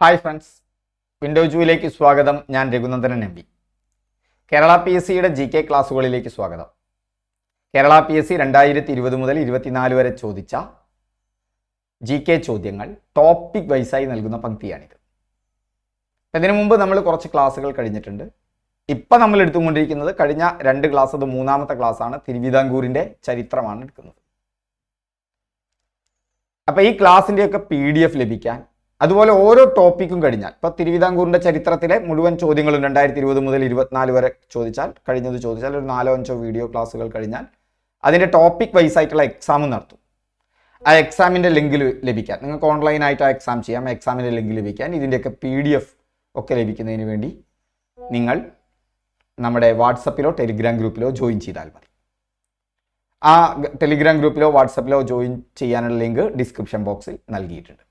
Hi friends window ജൂയിലേക്ക് സ്വാഗതം. ഞാൻ Raghunandanan M P Kerala P S സിയുടെ ജി കെ ക്ലാസ്സുകളിലേക്ക് സ്വാഗതം. കേരള പി എസ് സി രണ്ടായിരത്തി ഇരുപത് മുതൽ ഇരുപത്തിനാല് വരെ ചോദിച്ച ജി കെ ചോദ്യങ്ങൾ ടോപ്പിക് വൈസായി നൽകുന്ന പങ്ക്തിയാണിത്. ഇതിനു മുമ്പ് നമ്മൾ കുറച്ച് ക്ലാസ്സുകൾ കഴിഞ്ഞിട്ടുണ്ട്. ഇപ്പം നമ്മൾ എടുത്തുകൊണ്ടിരിക്കുന്നത് കഴിഞ്ഞ രണ്ട് ക്ലാസ് അത് മൂന്നാമത്തെ ക്ലാസ്സാണ് തിരുവിതാംകൂറിന്റെ ചരിത്രമാണ് എടുക്കുന്നത്. അപ്പോൾ ഈ ക്ലാസ്സിന്റെയൊക്കെ പി ഡി എഫ് ലഭിക്കാൻ അതുപോലെ ഓരോ ടോപ്പിക്കും കഴിഞ്ഞാൽ ഇപ്പോൾ തിരുവിതാംകൂറിന്റെ ചരിത്രത്തിലെ മുഴുവൻ ചോദ്യങ്ങളും രണ്ടായിരത്തി ഇരുപത് മുതൽ ഇരുപത്തിനാല് വരെ ചോദിച്ചാൽ കഴിഞ്ഞത് ചോദിച്ചാൽ ഒരു നാലോ അഞ്ചോ വീഡിയോ ക്ലാസ്സുകൾ കഴിഞ്ഞാൽ അതിന്റെ ടോപ്പിക് വൈസ് ആയിട്ടുള്ള എക്സാമും നടത്തും. ആ എക്സാമിന്റെ ലിങ്ക് ലഭിക്കാൻ നിങ്ങൾക്ക് ഓൺലൈനായിട്ട് ആ എക്സാം ചെയ്യാം ആ എക്സാമിന്റെ ലിങ്ക് ലഭിക്കാൻ ഇതിന്റെയൊക്കെ പി ഡി എഫ് ഒക്കെ ലഭിക്കുന്നതിന് വേണ്ടി നിങ്ങൾ നമ്മുടെ വാട്സപ്പിലോ ടെലിഗ്രാം ഗ്രൂപ്പിലോ ജോയിൻ ചെയ്താൽ മതി. ആ ടെലിഗ്രാം ഗ്രൂപ്പിലോ വാട്സപ്പിലോ ജോയിൻ ചെയ്യാനുള്ള ലിങ്ക് ഡിസ്ക്രിപ്ഷൻ ബോക്സിൽ നൽകിയിട്ടുണ്ട്.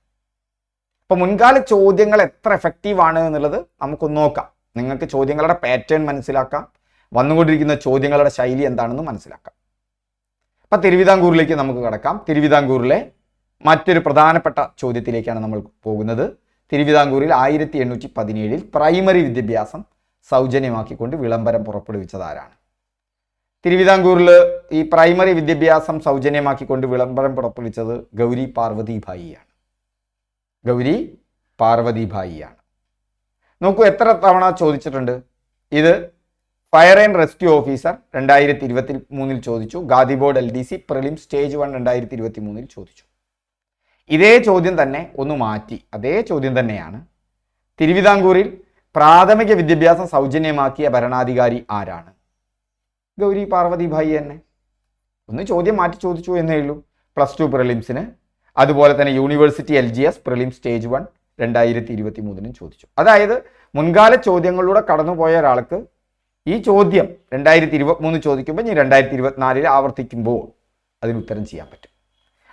അപ്പോൾ മുൻകാല ചോദ്യങ്ങൾ എത്ര എഫക്റ്റീവ് ആണ് എന്നുള്ളത് നമുക്കൊന്ന് നോക്കാം. നിങ്ങൾക്ക് ചോദ്യങ്ങളുടെ പാറ്റേൺ മനസ്സിലാക്കാം. വന്നുകൊണ്ടിരിക്കുന്ന ചോദ്യങ്ങളുടെ ശൈലി എന്താണെന്ന് മനസ്സിലാക്കാം. അപ്പം തിരുവിതാംകൂറിലേക്ക് നമുക്ക് കടക്കാം. തിരുവിതാംകൂറിലെ മറ്റൊരു പ്രധാനപ്പെട്ട ചോദ്യത്തിലേക്കാണ് നമ്മൾ പോകുന്നത്. തിരുവിതാംകൂറിൽ ആയിരത്തി എണ്ണൂറ്റി പതിനേഴിൽ പ്രൈമറി വിദ്യാഭ്യാസം സൗജന്യമാക്കിക്കൊണ്ട് വിളംബരം പുറപ്പെടുവിച്ചത് ആരാണ്? തിരുവിതാംകൂറിൽ ഈ പ്രൈമറി വിദ്യാഭ്യാസം സൗജന്യമാക്കിക്കൊണ്ട് വിളംബരം പുറപ്പെടുവിച്ചത് ഗൗരി പാർവതിഭായിയാണ്. ഗൗരി പാർവതിഭായിയാണ്. നോക്കൂ എത്ര തവണ ചോദിച്ചിട്ടുണ്ട്? ഇത് ഫയർ ആൻഡ് റെസ്ക്യൂ ഓഫീസർ രണ്ടായിരത്തി ഇരുപത്തി മൂന്നിൽ ചോദിച്ചു. Khadi board L D C prelim stage one രണ്ടായിരത്തി ഇരുപത്തി മൂന്നിൽ ചോദിച്ചു. ഇതേ ചോദ്യം തന്നെ ഒന്ന് മാറ്റി. അതേ ചോദ്യം തന്നെയാണ്. തിരുവിതാംകൂറിൽ പ്രാഥമിക വിദ്യാഭ്യാസം സൗജന്യമാക്കിയ ഭരണാധികാരി ആരാണ്? ഗൗരി പാർവതിഭായി തന്നെ. ഒന്ന് ചോദ്യം മാറ്റി ചോദിച്ചു എന്നേ ഉള്ളൂ. പ്ലസ് ടു പ്രിലിംസിന് അതുപോലെ തന്നെ university L G S prelim stage one രണ്ടായിരത്തി ഇരുപത്തി മൂന്നിനും ചോദിച്ചു. അതായത് മുൻകാല ചോദ്യങ്ങളിലൂടെ കടന്നുപോയ ഒരാൾക്ക് ഈ ചോദ്യം രണ്ടായിരത്തി ഇരുപത്തി മൂന്ന് ചോദിക്കുമ്പോൾ ഇനി രണ്ടായിരത്തി ഇരുപത്തിനാലിൽ ആവർത്തിക്കുമ്പോൾ അതിന് ഉത്തരം ചെയ്യാൻ പറ്റും.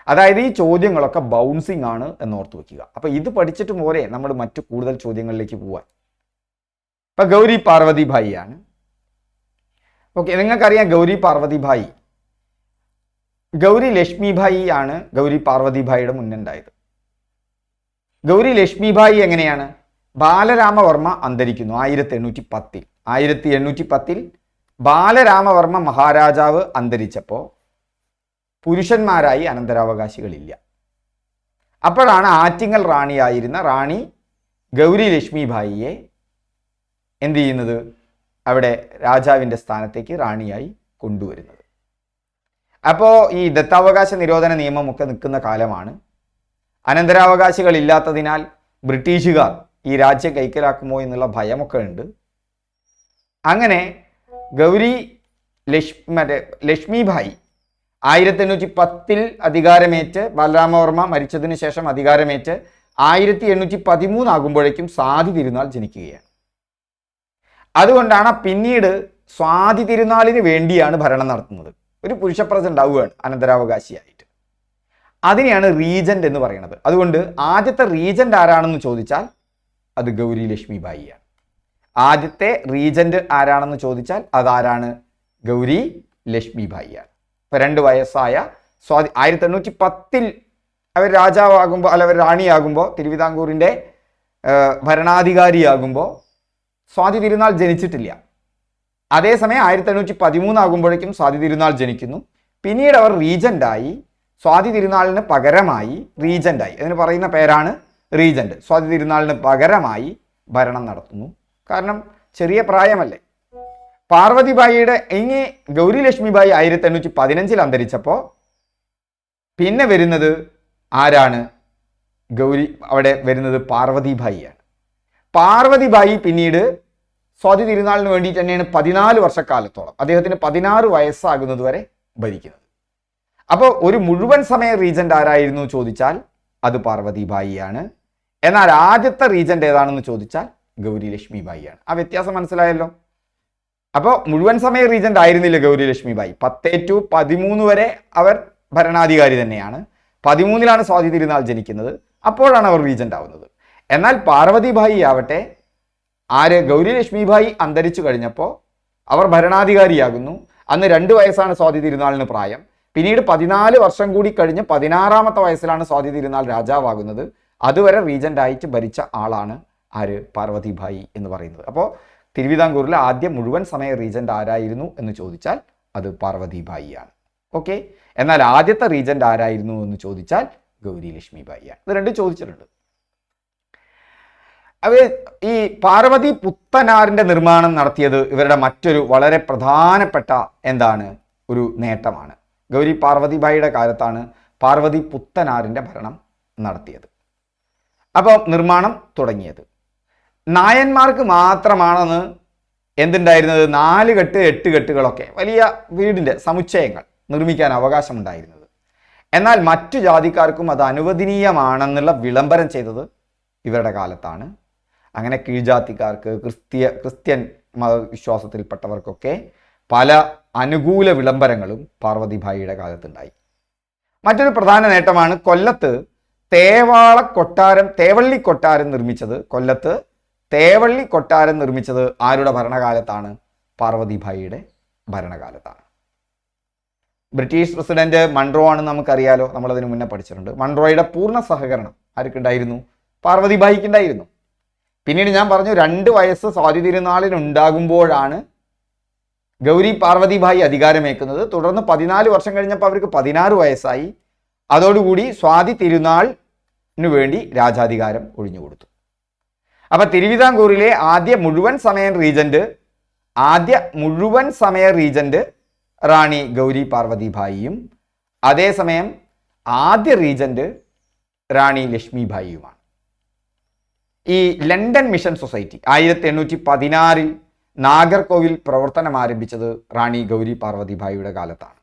അതായത് ഈ ചോദ്യങ്ങളൊക്കെ ബൗൺസിങ് ആണ് എന്ന് ഓർത്ത് വെക്കുക. അപ്പൊ ഇത് പഠിച്ചിട്ട് പോരെ നമ്മൾ മറ്റു കൂടുതൽ ചോദ്യങ്ങളിലേക്ക് പോവാൻ. ഇപ്പൊ ഗൗരി പാർവതി ഭായിയാണ് ഓക്കെ നിങ്ങൾക്കറിയാം ഗൗരി പാർവതി ഭായി ഗൗരി ലക്ഷ്മി ഭായി ആണ് ഗൗരി പാർവതി ഭായിയുടെ മുന്നുണ്ടായത് ഗൗരി ലക്ഷ്മി ഭായി എങ്ങനെയാണ്? ബാലരാമവർമ്മ അന്തരിക്കുന്നു ആയിരത്തി എണ്ണൂറ്റി പത്തിൽ ആയിരത്തി എണ്ണൂറ്റി പത്തിൽ ബാലരാമവർമ്മ മഹാരാജാവ് അന്തരിച്ചപ്പോൾ പുരുഷന്മാരായി അനന്തരാവകാശികളില്ല. അപ്പോഴാണ് ആറ്റിങ്ങൽ റാണിയായിരുന്ന റാണി ഗൗരി ലക്ഷ്മി ഭായിയെ എന്ത് ചെയ്യുന്നത്? അവിടെ രാജാവിന്റെ സ്ഥാനത്തേക്ക് റാണിയായി കൊണ്ടുവരുന്നത്. അപ്പോൾ ഈ ദത്താവകാശ നിരോധന നിയമമൊക്കെ നിൽക്കുന്ന കാലമാണ്. അനന്തരാവകാശികൾ ഇല്ലാത്തതിനാൽ ബ്രിട്ടീഷുകാർ ഈ രാജ്യം കൈക്കലാക്കുമോ എന്നുള്ള ഭയമൊക്കെ ഉണ്ട്. അങ്ങനെ ഗൗരി ലക്ഷ്മി മറ്റേ ലക്ഷ്മിഭായി ആയിരത്തി എണ്ണൂറ്റി പത്തിൽ അധികാരമേറ്റ് ബാലരാമവർമ്മ മരിച്ചതിന് ശേഷം അധികാരമേറ്റ് ആയിരത്തി എണ്ണൂറ്റി പതിമൂന്നാകുമ്പോഴേക്കും സ്വാതി തിരുനാൾ ജനിക്കുകയാണ്. അതുകൊണ്ടാണ് പിന്നീട് സ്വാതി തിരുനാളിന് വേണ്ടിയാണ് ഭരണം നടത്തുന്നത്. ഒരു പുരുഷപ്രജ ഉണ്ടാവുകയാണ് അനന്തരാവകാശിയായിട്ട്. അതിനെയാണ് റീജന്റ് എന്ന് പറയുന്നത്. അതുകൊണ്ട് ആദ്യത്തെ റീജന്റ് ആരാണെന്ന് ചോദിച്ചാൽ അത് ഗൗരി ലക്ഷ്മി ബായിയാണ്. ആദ്യത്തെ റീജന്റ് ആരാണെന്ന് ചോദിച്ചാൽ അതാരാണ്? ഗൗരി ലക്ഷ്മി ബായിയാണ്. ഇപ്പൊ രണ്ട് വയസ്സായ സ്വാതി ആയിരത്തി എണ്ണൂറ്റി പത്തിൽ അവർ രാജാവാകുമ്പോൾ അല്ല അവർ റാണിയാകുമ്പോൾ തിരുവിതാംകൂറിന്റെ ഭരണാധികാരിയാകുമ്പോൾ സ്വാതി തിരുനാൾ ജനിച്ചിട്ടില്ല. അതേസമയം ആയിരത്തി എണ്ണൂറ്റി പതിമൂന്നാകുമ്പോഴേക്കും സ്വാതി തിരുനാൾ ജനിക്കുന്നു. പിന്നീട് അവർ റീജന്റായി സ്വാതി തിരുനാളിന് പകരമായി റീജന്റായി അതിന് പറയുന്ന പേരാണ് റീജന്റ് സ്വാതി തിരുനാളിന് പകരമായി ഭരണം നടത്തുന്നു. കാരണം ചെറിയ പ്രായമല്ലേ. പാർവതിബായിയുടെ ഇനി ഗൗരി ലക്ഷ്മിബായി ആയിരത്തി എണ്ണൂറ്റി പതിനഞ്ചിൽ അന്തരിച്ചപ്പോൾ പിന്നെ വരുന്നത് ആരാണ്? ഗൗരി അവിടെ വരുന്നത് പാർവതിബായിയാണ്. പാർവതിബായി പിന്നീട് സ്വാതി തിരുനാളിന് വേണ്ടിയിട്ട് തന്നെയാണ് പതിനാല് വർഷക്കാലത്തോളം അദ്ദേഹത്തിന് പതിനാറ് വയസ്സാകുന്നത് വരെ ഭരിക്കുന്നത്. അപ്പോൾ ഒരു മുഴുവൻ സമയ റീജന്റ് ആരായിരുന്നു ചോദിച്ചാൽ അത് പാർവതിബായിയാണ്. എന്നാൽ ആദ്യത്തെ റീജന്റ് ഏതാണെന്ന് ചോദിച്ചാൽ ഗൗരി ലക്ഷ്മി ബായിയാണ് ആ വ്യത്യാസം മനസ്സിലായല്ലോ? അപ്പോൾ മുഴുവൻ സമയ റീജന്റ് ആയിരുന്നില്ല ഗൗരി ലക്ഷ്മി ബായി പത്തേ ടു പതിമൂന്ന് വരെ അവർ ഭരണാധികാരി തന്നെയാണ്. പതിമൂന്നിലാണ് സ്വാതി തിരുനാൾ ജനിക്കുന്നത്. അപ്പോഴാണ് അവർ റീജന്റ് ആവുന്നത്. എന്നാൽ പാർവതിബായി ആവട്ടെ ആര് ഗൗരി ലക്ഷ്മിഭായി അന്തരിച്ചു കഴിഞ്ഞപ്പോൾ അവർ ഭരണാധികാരിയാകുന്നു. അന്ന് രണ്ട് വയസ്സാണ് സ്വാതി തിരുനാളിന് പ്രായം. പിന്നീട് പതിനാല് വർഷം കൂടി കഴിഞ്ഞ് പതിനാറാമത്തെ വയസ്സിലാണ് സ്വാതി തിരുനാൾ രാജാവാകുന്നത്. അതുവരെ റീജന്റ് ആയിട്ട് ഭരിച്ച ആളാണ് ആര്? പാർവതിഭായി എന്ന് പറയുന്നത്. അപ്പോൾ തിരുവിതാംകൂറിലെ ആദ്യം മുഴുവൻ സമയ റീജന്റ് ആരായിരുന്നു എന്ന് ചോദിച്ചാൽ അത് പാർവതിഭായിയാണ് ഓക്കെ? എന്നാൽ ആദ്യത്തെ റീജന്റ് ആരായിരുന്നു എന്ന് ചോദിച്ചാൽ ഗൗരി ലക്ഷ്മിഭായിയാണ് ഇത് രണ്ടും ചോദിച്ചിട്ടുണ്ട്. അവ ഈ പാർവതി പുത്തനാറിന്റെ നിർമ്മാണം നടത്തിയത് ഇവരുടെ മറ്റൊരു വളരെ പ്രധാനപ്പെട്ട എന്താണ്? ഒരു നേട്ടമാണ്. ഗൗരി പാർവതിബായിയുടെ കാലത്താണ് പാർവതി പുത്തനാറിന്റെ ഭരണം നടത്തിയത്. അപ്പോൾ നിർമ്മാണം തുടങ്ങിയത്. നായന്മാർക്ക് മാത്രമാണെന്ന് എന്തുണ്ടായിരുന്നത്? നാല് കെട്ട് എട്ട് കെട്ടുകളൊക്കെ വലിയ വീടിന്റെ സമുച്ചയങ്ങൾ നിർമ്മിക്കാൻ അവകാശമുണ്ടായിരുന്നത്. എന്നാൽ മറ്റു ജാതിക്കാർക്കും അത് അനുവദനീയമാണെന്നുള്ള വിളംബരം ചെയ്തത് ഇവരുടെ കാലത്താണ്. അങ്ങനെ കീഴ്ജാതിക്കാർക്ക് ക്രിസ്തീയ ക്രിസ്ത്യൻ മതവിശ്വാസത്തിൽപ്പെട്ടവർക്കൊക്കെ പല അനുകൂല വിളംബരങ്ങളും പാർവതിഭായിയുടെ കാലത്തുണ്ടായി. മറ്റൊരു പ്രധാന നേട്ടമാണ് കൊല്ലത്ത് തേവാള കൊട്ടാരം തേവള്ളി കൊട്ടാരം നിർമ്മിച്ചത്. കൊല്ലത്ത് തേവള്ളി കൊട്ടാരം നിർമ്മിച്ചത് ആരുടെ ഭരണകാലത്താണ്? പാർവതിഭായിയുടെ ഭരണകാലത്താണ്. ബ്രിട്ടീഷ് പ്രസിഡന്റ് മൺട്രോ ആണെന്ന് നമുക്കറിയാലോ നമ്മളതിന് മുന്നേ പഠിച്ചിട്ടുണ്ട്. മൺട്രോയുടെ പൂർണ സഹകരണം ആർക്കുണ്ടായിരുന്നു? പാർവതിഭായിക്കുണ്ടായിരുന്നു പിന്നീട് ഞാൻ പറഞ്ഞു രണ്ട് വയസ്സ് സ്വാതി തിരുനാളിനുണ്ടാകുമ്പോഴാണ് ഗൗരി പാർവതിഭായി അധികാരമേക്കുന്നത് തുടർന്ന് പതിനാല് വർഷം കഴിഞ്ഞപ്പോൾ അവർക്ക് പതിനാറ് വയസ്സായി. അതോടുകൂടി സ്വാതി തിരുനാളിനു വേണ്ടി രാജാധികാരം ഒഴിഞ്ഞു കൊടുത്തു. അപ്പൊ തിരുവിതാംകൂറിലെ ആദ്യ മുഴുവൻ സമയ റീജന്റ് ആദ്യ മുഴുവൻ സമയ റീജന്റ് റാണി ഗൗരി പാർവതിഭായിയും അതേസമയം ആദ്യ റീജന്റ് റാണി ലക്ഷ്മിഭായിയുമാണ്. ഈ ലണ്ടൻ മിഷൻ സൊസൈറ്റി ആയിരത്തി എണ്ണൂറ്റി പതിനാറിൽ നാഗർകോവിൽ പ്രവർത്തനം ആരംഭിച്ചത് റാണി ഗൗരി പാർവതിഭായിയുടെ കാലത്താണ്.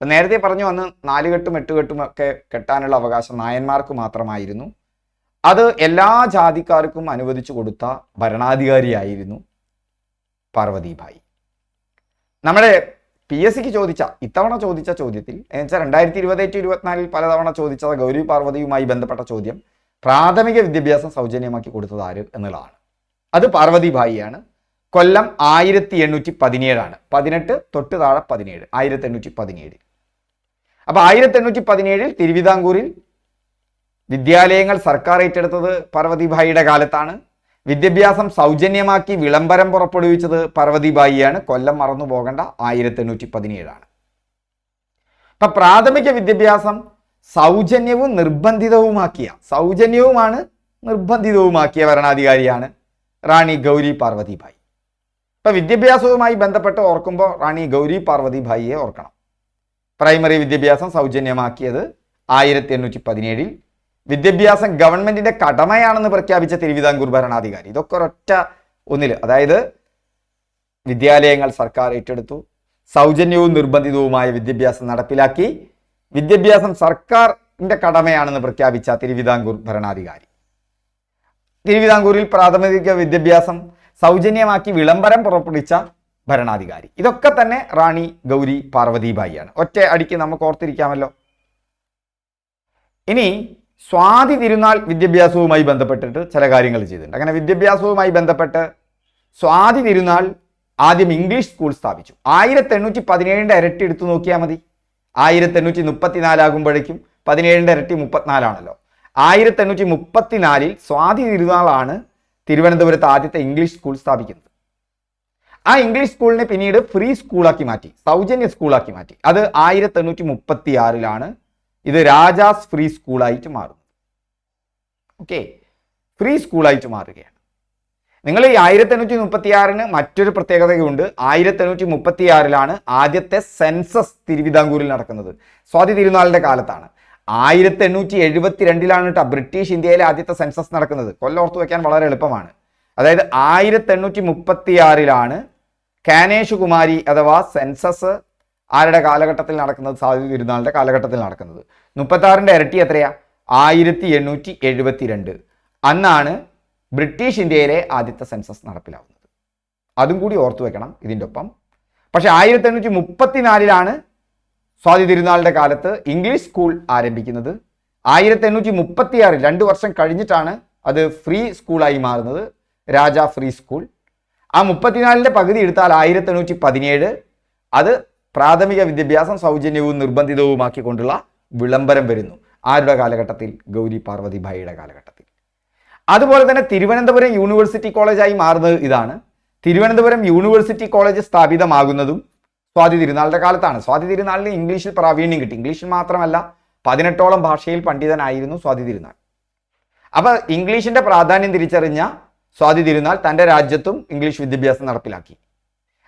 നേരത്തെ പറഞ്ഞു വന്ന് നാലുകെട്ടും എട്ടുകെട്ടും ഒക്കെ കെട്ടാനുള്ള അവകാശം നായന്മാർക്ക് മാത്രമായിരുന്നു. അത് എല്ലാ ജാതിക്കാർക്കും അനുവദിച്ചു കൊടുത്ത ഭരണാധികാരിയായിരുന്നു പാർവതിഭായി. നമ്മുടെ പി എസ് സിക്ക് ചോദിച്ച ഇത്തവണ ചോദിച്ച ചോദ്യത്തിൽ എന്ന് വെച്ചാൽ രണ്ടായിരത്തി ഇരുപത് ടു ഇരുപത്തിനാലിൽ പലതവണ ചോദിച്ച ഗൗരി പാർവതിയുമായി ബന്ധപ്പെട്ട ചോദ്യം പ്രാഥമിക വിദ്യാഭ്യാസം സൗജന്യമാക്കി കൊടുത്തത് ആര് എന്നുള്ളതാണ്. അത് പാർവതിഭായിയാണ് കൊല്ലം ആയിരത്തി എണ്ണൂറ്റി പതിനേഴാണ് പതിനെട്ട് തൊട്ട് താഴെ പതിനേഴ്. ആയിരത്തി എണ്ണൂറ്റി പതിനേഴ് അപ്പൊ ആയിരത്തി എണ്ണൂറ്റി പതിനേഴിൽ തിരുവിതാംകൂറിൽ വിദ്യാലയങ്ങൾ സർക്കാർ ഏറ്റെടുത്തത് പാർവതിഭായിയുടെ കാലത്താണ്. വിദ്യാഭ്യാസം സൗജന്യമാക്കി വിളംബരം പുറപ്പെടുവിച്ചത് പാർവതിഭായിയാണ് കൊല്ലം മറന്നു പോകേണ്ട ആയിരത്തി എണ്ണൂറ്റി പതിനേഴാണ് അപ്പൊ പ്രാഥമിക വിദ്യാഭ്യാസം സൗജന്യവും നിർബന്ധിതവുമാക്കിയ സൗജന്യവുമാണ് നിർബന്ധിതവുമാക്കിയ ഭരണാധികാരിയാണ് റാണി ഗൗരി പാർവതിഭായി ഇപ്പൊ വിദ്യാഭ്യാസവുമായി ബന്ധപ്പെട്ട് ഓർക്കുമ്പോൾ റാണി ഗൗരി പാർവതിഭായിയെ ഓർക്കണം. പ്രൈമറി വിദ്യാഭ്യാസം സൗജന്യമാക്കിയത് ആയിരത്തി എണ്ണൂറ്റി പതിനേഴിൽ വിദ്യാഭ്യാസം ഗവൺമെന്റിന്റെ കടമയാണെന്ന് പ്രഖ്യാപിച്ച തിരുവിതാംകൂർ ഭരണാധികാരി. ഇതൊക്കെ ഒരൊറ്റ ഒന്നിൽ അതായത് വിദ്യാലയങ്ങൾ സർക്കാർ ഏറ്റെടുത്തു സൗജന്യവും നിർബന്ധിതവുമായ വിദ്യാഭ്യാസം നടപ്പിലാക്കി വിദ്യാഭ്യാസം സർക്കാരിന്റെ കടമയാണെന്ന് പ്രഖ്യാപിച്ച തിരുവിതാംകൂർ ഭരണാധികാരി. തിരുവിതാംകൂറിൽ പ്രാഥമിക വിദ്യാഭ്യാസം സൗജന്യമാക്കി വിളംബരം പുറപ്പെടുവിച്ച ഭരണാധികാരി. ഇതൊക്കെ തന്നെ റാണി ഗൗരി പാർവതിബായിയാണ്. ഒറ്റ അടിക്ക് നമുക്ക് ഓർത്തിരിക്കാമല്ലോ. ഇനി സ്വാതി തിരുനാൾ വിദ്യാഭ്യാസവുമായി ബന്ധപ്പെട്ടിട്ട് ചില കാര്യങ്ങൾ ചെയ്തിട്ടുണ്ട്. അങ്ങനെ വിദ്യാഭ്യാസവുമായി ബന്ധപ്പെട്ട് സ്വാതി തിരുനാൾ ആദ്യം ഇംഗ്ലീഷ് സ്കൂൾ സ്ഥാപിച്ചു. ആയിരത്തി എണ്ണൂറ്റി പതിനേഴിന്റെ ഇരട്ടി എടുത്തു നോക്കിയാൽ മതി. ആയിരത്തി എണ്ണൂറ്റി മുപ്പത്തിനാലാകുമ്പോഴേക്കും പതിനേഴിന്റെ ഇരട്ടി മുപ്പത്തിനാലാണല്ലോ. ആയിരത്തി എണ്ണൂറ്റി മുപ്പത്തിനാലിൽ സ്വാതി തിരുനാളാണ് തിരുവനന്തപുരത്ത് ആദ്യത്തെ ഇംഗ്ലീഷ് സ്കൂൾ സ്ഥാപിക്കുന്നത്. ആ ഇംഗ്ലീഷ് സ്കൂളിനെ പിന്നീട് ഫ്രീ സ്കൂളാക്കി മാറ്റി സൗജന്യ സ്കൂളാക്കി മാറ്റി. അത് ആയിരത്തി എണ്ണൂറ്റി മുപ്പത്തി ആറിലാണ് ഇത് രാജാസ് ഫ്രീ സ്കൂളായിട്ട് മാറുന്നത്. ഓക്കെ ഫ്രീ സ്കൂളായിട്ട് മാറുകയാണ്. നിങ്ങൾ ഈ ആയിരത്തി എണ്ണൂറ്റി മുപ്പത്തി ആറിന് മറ്റൊരു പ്രത്യേകതയുണ്ട്. ആയിരത്തി എണ്ണൂറ്റി മുപ്പത്തി ആറിലാണ് ആദ്യത്തെ സെൻസസ് തിരുവിതാംകൂറിൽ നടക്കുന്നത്. സ്വാതി തിരുനാളിന്റെ കാലത്താണ്. ആയിരത്തി എണ്ണൂറ്റി എഴുപത്തി രണ്ടിലാണ് കേട്ടോ ബ്രിട്ടീഷ് ഇന്ത്യയിലെ ആദ്യത്തെ സെൻസസ് നടക്കുന്നത്. കൊല്ലോർത്ത് വയ്ക്കാൻ വളരെ എളുപ്പമാണ്. അതായത് ആയിരത്തി എണ്ണൂറ്റി മുപ്പത്തി ആറിലാണ് കാനേഷ് കുമാരി അഥവാ സെൻസസ് ആരുടെ കാലഘട്ടത്തിൽ നടക്കുന്നത്? സ്വാതി തിരുനാളിന്റെ കാലഘട്ടത്തിൽ നടക്കുന്നത്. മുപ്പത്തി ആറിന്റെ ഇരട്ടി എത്രയാ? ആയിരത്തി എണ്ണൂറ്റി എഴുപത്തി രണ്ട് അന്നാണ് ബ്രിട്ടീഷ് ഇന്ത്യയിലെ ആദ്യത്തെ സെൻസസ് നടപ്പിലാവുന്നത്. അതും കൂടി ഓർത്തു വെക്കണം ഇതിന്റെ ഒപ്പം പക്ഷേ ആയിരത്തി എണ്ണൂറ്റി മുപ്പത്തിനാലിലാണ് സ്വാതി തിരുനാളിന്റെ കാലത്ത് ഇംഗ്ലീഷ് സ്കൂൾ ആരംഭിക്കുന്നത്. ആയിരത്തി എണ്ണൂറ്റി മുപ്പത്തിയാറിൽ രണ്ട് വർഷം കഴിഞ്ഞിട്ടാണ് അത് ഫ്രീ സ്കൂളായി മാറുന്നത് രാജ ഫ്രീ സ്കൂൾ. ആ മുപ്പത്തിനാലിന്റെ പകുതി എടുത്താൽ ആയിരത്തി എണ്ണൂറ്റി പതിനേഴ് അത് പ്രാഥമിക വിദ്യാഭ്യാസം സൗജന്യവും നിർബന്ധിതവുമാക്കിക്കൊണ്ടുള്ള വിളംബരം വരുന്നു. ആരുടെ കാലഘട്ടത്തിൽ? ഗൗരി പാർവതി ഭായിയുടെ കാലഘട്ടത്തിൽ. അതുപോലെ തന്നെ തിരുവനന്തപുരം യൂണിവേഴ്സിറ്റി കോളേജായി മാറുന്നത് ഇതാണ്. തിരുവനന്തപുരം യൂണിവേഴ്സിറ്റി കോളേജ് സ്ഥാപിതമാകുന്നതും സ്വാതി തിരുനാളിന്റെ കാലത്താണ്. സ്വാതി തിരുനാളിന് ഇംഗ്ലീഷിൽ പ്രാവീണ്യം കിട്ടി. ഇംഗ്ലീഷിൽ മാത്രമല്ല പതിനെട്ടോളം ഭാഷയിൽ പണ്ഡിതനായിരുന്നു സ്വാതി തിരുനാൾ. അപ്പൊ ഇംഗ്ലീഷിന്റെ പ്രാധാന്യം തിരിച്ചറിഞ്ഞ സ്വാതി തിരുനാൾ തന്റെ രാജ്യത്തും ഇംഗ്ലീഷ് വിദ്യാഭ്യാസം നടപ്പിലാക്കി.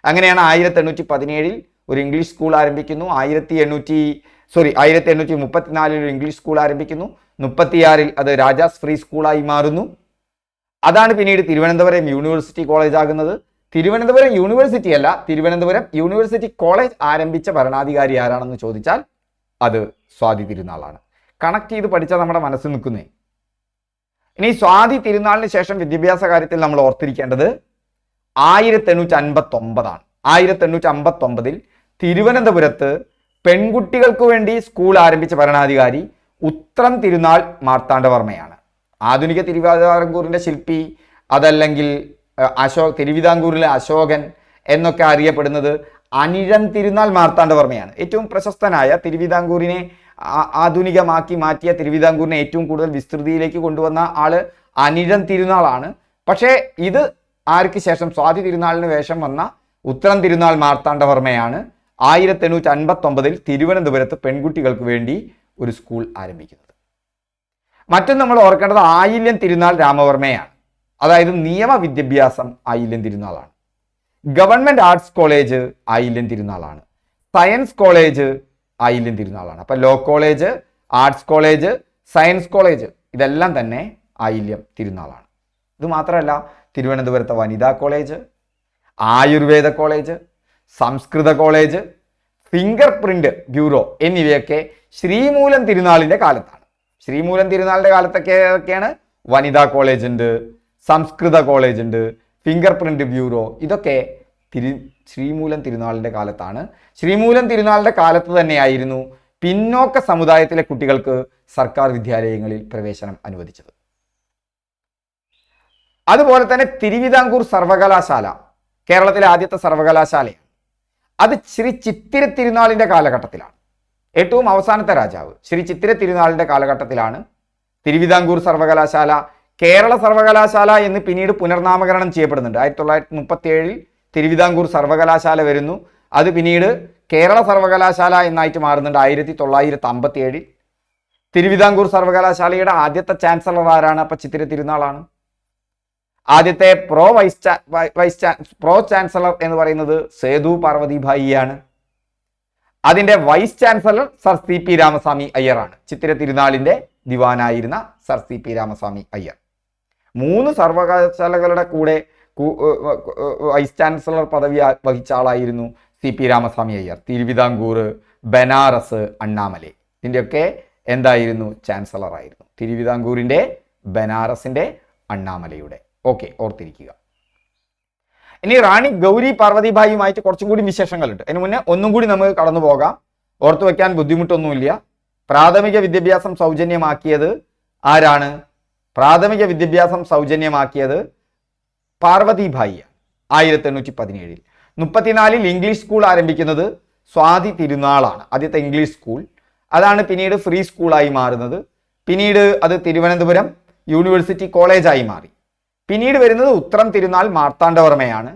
അങ്ങനെയാണ് ആയിരത്തി എണ്ണൂറ്റി പതിനേഴിൽ ഒരു ഇംഗ്ലീഷ് സ്കൂൾ ആരംഭിക്കുന്നു. ആയിരത്തി എണ്ണൂറ്റി സോറി ആയിരത്തി എണ്ണൂറ്റി മുപ്പത്തിനാലിൽ ഒരു ഇംഗ്ലീഷ് സ്കൂൾ ആരംഭിക്കുന്നു. മുപ്പത്തിയാറിൽ അത് രാജാസ് ഫ്രീ സ്കൂളായി മാറുന്നു. അതാണ് പിന്നീട് തിരുവനന്തപുരം യൂണിവേഴ്സിറ്റി കോളേജ് ആകുന്നത്. തിരുവനന്തപുരം യൂണിവേഴ്സിറ്റി അല്ല തിരുവനന്തപുരം യൂണിവേഴ്സിറ്റി കോളേജ് ആരംഭിച്ച ഭരണാധികാരി ആരാണെന്ന് ചോദിച്ചാൽ അത് സ്വാതി തിരുനാളാണ്. കണക്ട് ചെയ്ത് പഠിച്ചാൽ നമ്മുടെ മനസ്സിൽ നിൽക്കുന്നേ. ഇനി സ്വാതി തിരുനാളിന് ശേഷം വിദ്യാഭ്യാസ കാര്യത്തിൽ നമ്മൾ ഓർത്തിരിക്കേണ്ടത് ആയിരത്തി എണ്ണൂറ്റി അൻപത്തി ഒമ്പതാണ് ആയിരത്തി എണ്ണൂറ്റി അമ്പത്തി ഒമ്പതിൽ തിരുവനന്തപുരത്ത് പെൺകുട്ടികൾക്ക് വേണ്ടി സ്കൂൾ ആരംഭിച്ച ഭരണാധികാരി ഉത്രം തിരുനാൾ മാർത്താണ്ഡവർമ്മയാണ്. ആധുനിക തിരുവിതാംകൂറിന്റെ ശില്പി അതല്ലെങ്കിൽ അശോ തിരുവിതാംകൂറിലെ അശോകൻ എന്നൊക്കെ അറിയപ്പെടുന്നത് അനിഴം തിരുനാൾ മാർത്താണ്ഡവർമ്മയാണ്. ഏറ്റവും പ്രശസ്തനായ തിരുവിതാംകൂറിനെ ആധുനികമാക്കി മാറ്റിയ തിരുവിതാംകൂറിനെ ഏറ്റവും കൂടുതൽ വിസ്തൃതിയിലേക്ക് കൊണ്ടുവന്ന ആൾ അനിഴം തിരുനാളാണ്. പക്ഷേ ഇത് ആർക്ക് ശേഷം? സ്വാതി തിരുനാളിന് വേഷം വന്ന ഉത്തരം തിരുനാൾ മാർത്താണ്ഡവർമ്മയാണ്. ആയിരത്തി എണ്ണൂറ്റി അൻപത്തി ഒമ്പതിൽ തിരുവനന്തപുരത്ത് പെൺകുട്ടികൾക്ക് വേണ്ടി ഒരു സ്കൂൾ ആരംഭിക്കുന്നത്. മറ്റും നമ്മൾ ഓർക്കേണ്ടത് ആയില്യം തിരുനാൾ രാമവർമ്മയാണ്. അതായത് നിയമ വിദ്യാഭ്യാസം ആയില്യം തിരുനാളാണ്. ഗവൺമെന്റ് ആർട്സ് കോളേജ് ആയില്യം തിരുനാളാണ്. സയൻസ് കോളേജ് ആയില്യം തിരുനാളാണ്. അപ്പൊ law college arts college science college ഇതെല്ലാം തന്നെ ആയില്യം തിരുനാളാണ്. ഇത് മാത്രമല്ല തിരുവനന്തപുരത്തെ വനിതാ കോളേജ് ആയുർവേദ കോളേജ് സംസ്കൃത കോളേജ് ഫിംഗർ പ്രിന്റ് ബ്യൂറോ എന്നിവയൊക്കെ ശ്രീമൂലം തിരുനാളിന്റെ കാലത്താണ്. ശ്രീമൂലം തിരുനാളിന്റെ കാലത്തൊക്കെ ഏതൊക്കെയാണ്? വനിതാ കോളേജ് ഉണ്ട് സംസ്കൃത കോളേജ് ഉണ്ട് ഫിംഗർ പ്രിന്റ് ബ്യൂറോ ഇതൊക്കെ തിരു ശ്രീമൂലം തിരുനാളിന്റെ കാലത്താണ്. ശ്രീമൂലം തിരുനാളിന്റെ കാലത്ത് തന്നെയായിരുന്നു പിന്നോക്ക സമുദായത്തിലെ കുട്ടികൾക്ക് സർക്കാർ വിദ്യാലയങ്ങളിൽ പ്രവേശനം അനുവദിച്ചത്. അതുപോലെ തന്നെ തിരുവിതാംകൂർ സർവകലാശാല കേരളത്തിലെ ആദ്യത്തെ സർവകലാശാലയാണ്. അത് ശ്രീ ചിത്തിര തിരുനാളിന്റെ കാലഘട്ടത്തിലാണ്. ഏറ്റവും അവസാനത്തെ രാജാവ് ശ്രീ ചിത്തിര തിരുനാളിന്റെ കാലഘട്ടത്തിലാണ് തിരുവിതാംകൂർ സർവകലാശാല കേരള സർവകലാശാല എന്ന് പിന്നീട് പുനർനാമകരണം ചെയ്യപ്പെടുന്നുണ്ട്. ആയിരത്തി തൊള്ളായിരത്തി മുപ്പത്തി ഏഴിൽ തിരുവിതാംകൂർ സർവകലാശാല വരുന്നു. അത് പിന്നീട് കേരള സർവകലാശാല എന്നായിട്ട് മാറുന്നുണ്ട് ആയിരത്തി തൊള്ളായിരത്തി അമ്പത്തി ഏഴിൽ തിരുവിതാംകൂർ സർവകലാശാലയുടെ ആദ്യത്തെ ചാൻസലർ ആരാണ്? അപ്പം ചിത്തിര തിരുനാളാണ്. ആദ്യത്തെ pro vice vice pro chancellor എന്ന് പറയുന്നത് സേതു പാർവതിഭായിയാണ്. അതിന്റെ vice chancellor sir C P Ramaswamy അയ്യറാണ്. Chithira തിരുനാളിന്റെ ദിവാനായിരുന്ന sir C P Ramaswamy Iyer. മൂന്ന് സർവകലാശാലകളുടെ കൂടെ വൈസ് ചാൻസലർ പദവി വഹിച്ച ആളായിരുന്നു സി പി രാമസ്വാമി അയ്യർ. തിരുവിതാംകൂർ ബനാറസ് അണ്ണാമലൈ. ഇതിന്റെയൊക്കെ എന്തായിരുന്നു? ചാൻസലർ ആയിരുന്നു തിരുവിതാംകൂറിന്റെ ബനാറസിന്റെ അണ്ണാമലയുടെ. ഓക്കെ ഓർത്തിരിക്കുക. ഇനി റാണി ഗൗരി പാർവതിഭായിയുമായിട്ട് കുറച്ചും കൂടി വിശേഷങ്ങളുണ്ട്. അതിന് മുന്നേ ഒന്നും കൂടി നമുക്ക് കടന്നു പോകാം. ഓർത്തു വെക്കാൻ ബുദ്ധിമുട്ടൊന്നുമില്ല. പ്രാഥമിക വിദ്യാഭ്യാസം സൗജന്യമാക്കിയത് ആരാണ്? പ്രാഥമിക വിദ്യാഭ്യാസം സൗജന്യമാക്കിയത് പാർവതിഭായി. ആയിരത്തി എണ്ണൂറ്റി പതിനേഴിൽ മുപ്പത്തിനാലിൽ ഇംഗ്ലീഷ് സ്കൂൾ ആരംഭിക്കുന്നത് സ്വാതി തിരുനാളാണ്. ആദ്യത്തെ ഇംഗ്ലീഷ് സ്കൂൾ. അതാണ് പിന്നീട് ഫ്രീ സ്കൂളായി മാറുന്നത്. പിന്നീട് അത് തിരുവനന്തപുരം യൂണിവേഴ്സിറ്റി കോളേജായി മാറി. പിന്നീട് വരുന്നത് ഉത്രം തിരുനാൾ മാർത്താണ്ഡവർമ്മയാണ്.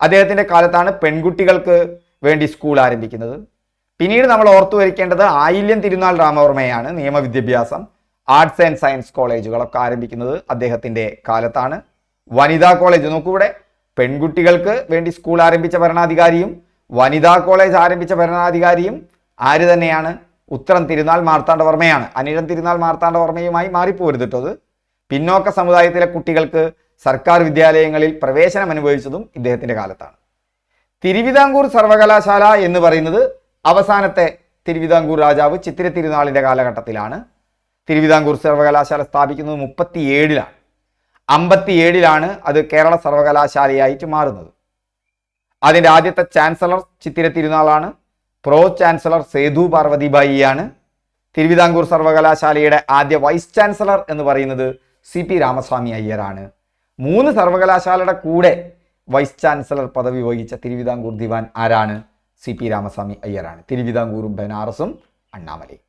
അദ്ദേഹത്തിന്റെ കാലത്താണ് പെൺകുട്ടികൾക്ക് വേണ്ടി സ്കൂൾ ആരംഭിക്കുന്നത്. പിന്നീട് നമ്മൾ ഓർത്തു വരയ്ക്കേണ്ടത് ആയില്യം തിരുനാൾ രാമവർമ്മയാണ് നിയമവിദ്യാഭ്യാസം ആർട്സ് ആൻഡ് സയൻസ് കോളേജുകളൊക്കെ ആരംഭിക്കുന്നത് അദ്ദേഹത്തിന്റെ കാലത്താണ്. വനിതാ കോളേജ് നോക്കൂ ഇവിടെ. പെൺകുട്ടികൾക്ക് വേണ്ടി സ്കൂൾ ആരംഭിച്ച ഭരണാധികാരിയും വനിതാ കോളേജ് ആരംഭിച്ച ഭരണാധികാരിയും ആര് തന്നെയാണ്? ഉത്തരം തിരുനാൾ മാർത്താണ്ഡവർമ്മയാണ്. അനിഴം തിരുനാൾ മാർത്താണ്ഡവർമ്മയുമായി മാറിപ്പോരുതിട്ടത് പിന്നോക്ക സമുദായത്തിലെ കുട്ടികൾക്ക് സർക്കാർ വിദ്യാലയങ്ങളിൽ പ്രവേശനം അനുഭവിച്ചതും ഇദ്ദേഹത്തിന്റെ കാലത്താണ്. തിരുവിതാംകൂർ സർവകലാശാല എന്ന് പറയുന്നത് അവസാനത്തെ തിരുവിതാംകൂർ രാജാവ് ചിത്തിര തിരുനാളിന്റെ കാലഘട്ടത്തിലാണ്. തിരുവിതാംകൂർ സർവകലാശാല സ്ഥാപിക്കുന്നത് മുപ്പത്തി ഏഴിലാണ് അമ്പത്തി ഏഴിലാണ് അത് കേരള സർവകലാശാലയായിട്ട് മാറുന്നത്. അതിന്റെ ആദ്യത്തെ ചാൻസലർ ചിത്തിര തിരുനാളാണ്. പ്രോ ചാൻസലർ സേതു പാർവതിബായിയാണ്. തിരുവിതാംകൂർ സർവകലാശാലയുടെ ആദ്യ വൈസ് ചാൻസലർ എന്ന് പറയുന്നത് സി പി രാമസ്വാമി അയ്യരാണ്. മൂന്ന് സർവകലാശാലയുടെ കൂടെ വൈസ് ചാൻസലർ പദവി വഹിച്ച തിരുവിതാംകൂർ ദിവാൻ ആരാണ്? സി പി രാമസ്വാമി അയ്യരാണ്. തിരുവിതാംകൂറും ബനാറസും അണ്ണാമലയും.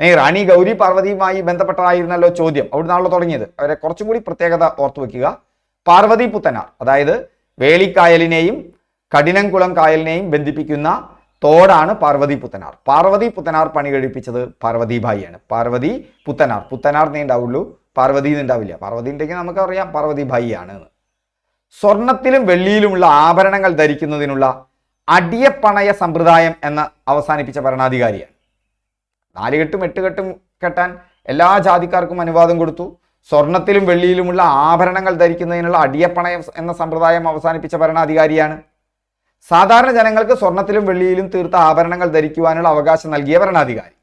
ഈ റാണി ഗൗരി പാർവതിയുമായി ബന്ധപ്പെട്ടതായിരുന്നല്ലോ ചോദ്യം. അവിടുന്നാണല്ലോ തുടങ്ങിയത്. അവരെ കുറച്ചും കൂടി പ്രത്യേകത ഓർത്തു വെക്കുക. പാർവതി പുത്തനാർ അതായത് വേളിക്കായലിനെയും കഠിനംകുളം കായലിനെയും ബന്ധിപ്പിക്കുന്ന തോടാണ് പാർവതി പുത്തനാർ. പാർവതി പുത്തനാർ പണി കഴിപ്പിച്ചത് പാർവതിഭായിയാണ് പാർവതി പുത്തനാർ. പുത്തനാർ നീണ്ടാവുള്ളൂ പാർവതി ഉണ്ടാവില്ല പാർവതി ഉണ്ടെങ്കിൽ നമുക്കറിയാം പാർവതി ആണ് എന്ന്. സ്വർണത്തിലും വെള്ളിയിലുമുള്ള ആഭരണങ്ങൾ ധരിക്കുന്നതിനുള്ള അടിയപ്പണയ സമ്പ്രദായം എന്ന അവസാനിപ്പിച്ച ഭരണാധികാരിയാണ്. നാലുകെട്ടും എട്ടുകെട്ടും കെട്ടാൻ എല്ലാ ജാതിക്കാർക്കും അനുവാദം കൊടുത്തു. സ്വർണത്തിലും വെള്ളിയിലുമുള്ള ആഭരണങ്ങൾ ധരിക്കുന്നതിനുള്ള അടിയപ്പണയം എന്ന സമ്പ്രദായം അവസാനിപ്പിച്ച ഭരണാധികാരിയാണ്. സാധാരണ ജനങ്ങൾക്ക് സ്വർണത്തിലും വെള്ളിയിലും തീർത്ത ആഭരണങ്ങൾ ധരിക്കുവാനുള്ള അവകാശം നൽകിയ ഭരണാധികാരി.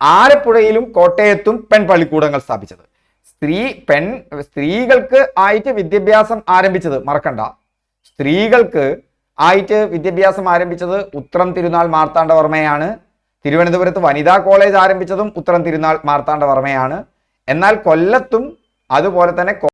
ആലപ്പുഴയിലും കോട്ടയത്തും പെൺ പള്ളിക്കൂടങ്ങൾ സ്ഥാപിച്ചത്. സ്ത്രീ പെൺ സ്ത്രീകൾക്ക് ആയിട്ട് വിദ്യാഭ്യാസം ആരംഭിച്ചത് മറക്കണ്ട. സ്ത്രീകൾക്ക് ആയിട്ട് വിദ്യാഭ്യാസം ആരംഭിച്ചത് ഉത്രം തിരുനാൾ മാർത്താണ്ഡവർമ്മയാണ്. തിരുവനന്തപുരത്ത് വനിതാ കോളേജ് ആരംഭിച്ചതും ഉത്രം തിരുനാൾ മാർത്താണ്ഡവർമ്മയാണ്. എന്നാൽ കൊല്ലത്തും അതുപോലെ തന്നെ